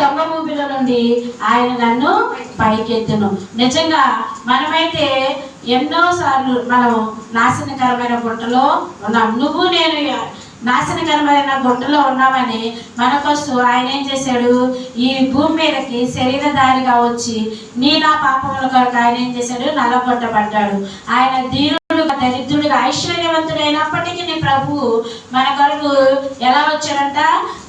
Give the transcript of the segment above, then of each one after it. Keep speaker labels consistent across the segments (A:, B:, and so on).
A: దొంగ ఊపిలో నుండి ఆయన నన్ను పైకెత్తును. నిజంగా మనమైతే ఎన్నో సార్లు మనం నాశనకరమైన గుంటలో ఉన్నాం. నువ్వు నేను నాశనకరమైన గుంటలో ఉన్నామని మన కోసం ఆయన ఏం చేశాడు? ఈ భూమి మీదకి శరీరధారిగా వచ్చి నీ నా పాపముల కొరకు ఆయన ఏం చేశాడు? నలగొట్టబడ్డాడు. ఆయన దీనుడుగా దరిద్రుడిగా ఐశ్వర్యవంతుడైనప్పటికీ నీ ప్రభు మన కొరకు ఎలా వచ్చాడంట?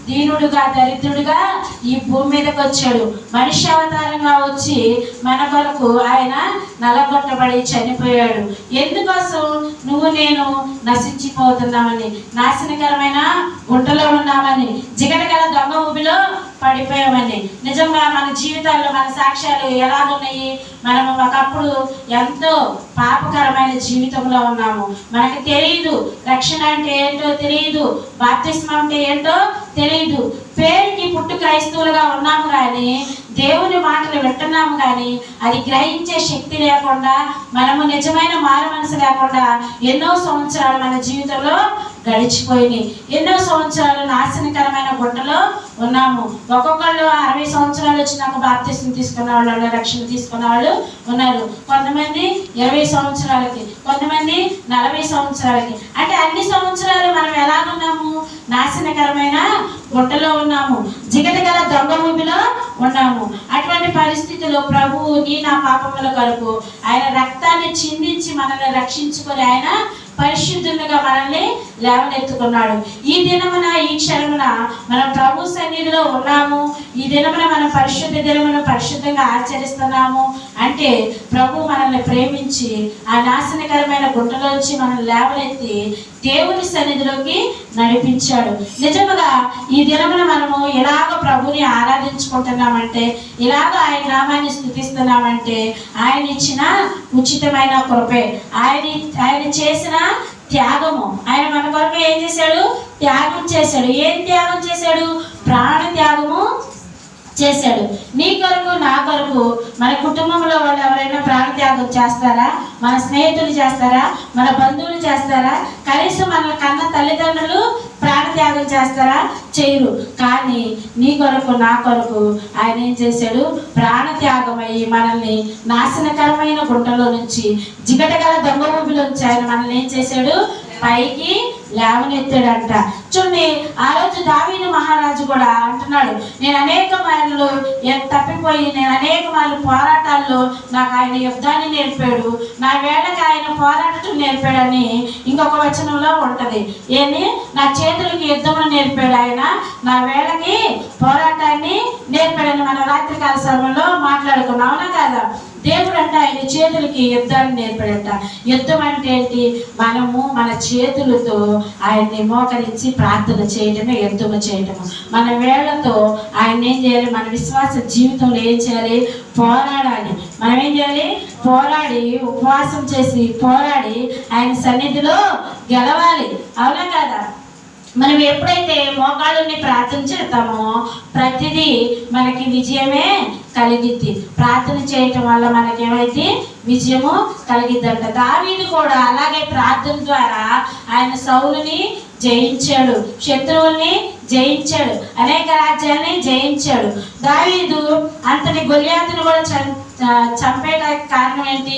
A: దీనుడుగా దరిద్రుడుగా ఈ భూమి మీదకి వచ్చాడు. మనిషి అవతారంగా వచ్చి మన కొరకు ఆయన నలగొట్టబడి చనిపోయాడు. ఎందుకోసం? నువ్వు నేను నశించిపోతున్నామని నాశనకరమైన గుంటలో ఉన్నామని జిగటగల దొంగ ఊబిలో పడిపోయామని. నిజంగా మన జీవితాల్లో మన సాక్ష్యాలు ఎలాగున్నాయి? మనం ఒకప్పుడు ఎంతో పాపకరమైన జీవితంలో ఉన్నాము. మనకు తెలియదు రక్షణ అంటే ఏంటో తెలియదు బాప్తిస్మం అంటే ఏంటో తెలియదు పేరుకి పుట్టు క్రైస్తవులుగా ఉన్నాము కానీ దేవుని మాటలు వింటున్నాము కానీ అది గ్రహించే శక్తి లేకుండా మనము నిజమైన మారు మనసు లేకుండా ఎన్నో సంవత్సరాలు మన జీవితంలో గడిచిపోయినాయి. ఎన్నో సంవత్సరాలు నాశనకరమైన గుంటలో ఉన్నాము. ఒక్కొక్కళ్ళు అరవై సంవత్సరాలు వచ్చినాక బాప్తిస్తం తీసుకున్న వాళ్ళు రక్షణ తీసుకున్న వాళ్ళు ఉన్నారు. కొంతమంది ఇరవై సంవత్సరాలకి కొంతమంది నలభై సంవత్సరాలకి. అంటే అన్ని సంవత్సరాలు మనం ఎలా ఉన్నాము నాశనకర గుంటలో ఉన్నాము. జిగట గల దొంగ భూమిలో ఉన్నాము. అటువంటి పరిస్థితిలో ప్రభువు నీ నా పాపముల కొరకు ఆయన రక్తాన్ని చిందించి మనల్ని రక్షించుకొని ఆయన పరిశుద్ధులుగా మనల్ని లేవనెత్తుకున్నాడు. ఈ దినమున ఈ దినమున మనం ప్రభు సన్నిధిలో ఉన్నాము. ఈ దినమున మనం పరిశుద్ధ దినమును పరిశుద్ధంగా ఆచరిస్తున్నాము. అంటే ప్రభు మనల్ని ప్రేమించి ఆ నాశనకరమైన గుంటలోంచి మనం లేవనెత్తి దేవుని సన్నిధిలోకి నడిపించాడు. నిజముగా ఈ దినమున మనము ఇలాగ ప్రభుని ఆరాధించుకుంటున్నామంటే ఇలాగ ఆయన నామాన్ని స్థుతిస్తున్నామంటే ఆయన ఇచ్చిన ఉచితమైన కృపే ఆయన ఆయన చేసిన త్యాగము. ఆయన మన కొరకు ఏం చేశాడు? త్యాగం చేశాడు. ఏం త్యాగం చేశాడు? ప్రాణ త్యాగము చేశాడు. నీ కొరకు నా కొరకు మన కుటుంబంలో వాళ్ళు ఎవరైనా ప్రాణత్యాగం చేస్తారా? మన స్నేహితులు చేస్తారా? మన బంధువులు చేస్తారా? కనీసం మన కన్న తల్లిదండ్రులు ప్రాణత్యాగం చేస్తారా? చేయరు. కానీ నీ కొరకు నా కొరకు ఆయన ఏం చేశాడు? ప్రాణత్యాగం అయ్యి మనల్ని నాశనకరమైన గుంటలో నుంచి జిగటగల దొంగ ఊపిలోంచి ఆయన మనల్ని ఏం చేశాడు? పైకి లేవనెత్తాడంట. చూడండి ఆ రోజు దావీని మహారాజు కూడా అంటున్నాడు నేను అనేక మార్లు తప్పిపోయి నేను అనేక మార్లు పోరాటాల్లో నాకు ఆయన యుద్ధాన్ని నేర్పాడు నా వేళకి ఆయన పోరాటం నేర్పాడని ఇంకొక వచనంలో ఉంటది. ఏంది నా చేతులకి యుద్ధమును నేర్పాడు ఆయన నా వేళకి పోరాటాన్ని నేర్పాడని మన రాత్రికాల సమయంలో మాట్లాడుకున్నాం. అవునా దేవుడు అంట ఆయన చేతులకి యుద్ధాన్ని నేర్పడంట. యుద్ధం అంటే ఏంటి? మనము మన చేతులతో ఆయన్ని మోకరించి ప్రార్థన చేయటమే యుద్ధము చేయటము. మన వేళ్ళతో ఆయన ఏం చేయాలి? మన విశ్వాస జీవితంలో ఏం చేయాలి? పోరాడాలి. మనం ఏం చేయాలి? పోరాడి ఉపవాసం చేసి పోరాడి ఆయన సన్నిధిలో గెలవాలి. అవునా మనం ఎప్పుడైతే మోకాళ్ళని ప్రార్థన చేస్తామో ప్రతిదీ మనకి విజయమే కలిగిద్ది. ప్రార్థన చేయటం వల్ల మనకేమైతే విజయము కలిగిద్దంట. దావీదు కూడా అలాగే ప్రార్థన ద్వారా ఆయన సౌలుని జయించాడు. శత్రువుల్ని జయించాడు. అనేక రాజ్యాన్ని జయించాడు. దావీదు అంతటి గొల్యాతును కూడా చం- చంపేయడానికి కారణం ఏంటి?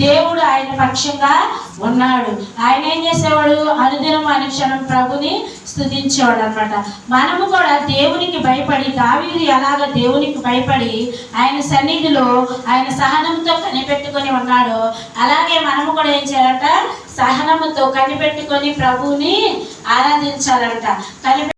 A: దేవుడు ఆయన పక్షంగా ఉన్నాడు. ఆయన ఏం చేసేవాడు? అనుదినం అనుక్షణం ప్రభుని స్థుతించేవాడు అనమాట మనము కూడా దేవునికి భయపడి దావీదు ఎలాగ దేవునికి భయపడి ఆయన సన్నిధిలో ఆయన సహనంతో కనిపెట్టుకొని ఉన్నాడో అలాగే మనము కూడా ఏం చేయాలంట? సహనముతో కనిపెట్టుకొని ప్రభువుని ఆరాధించాలంట. కనిపె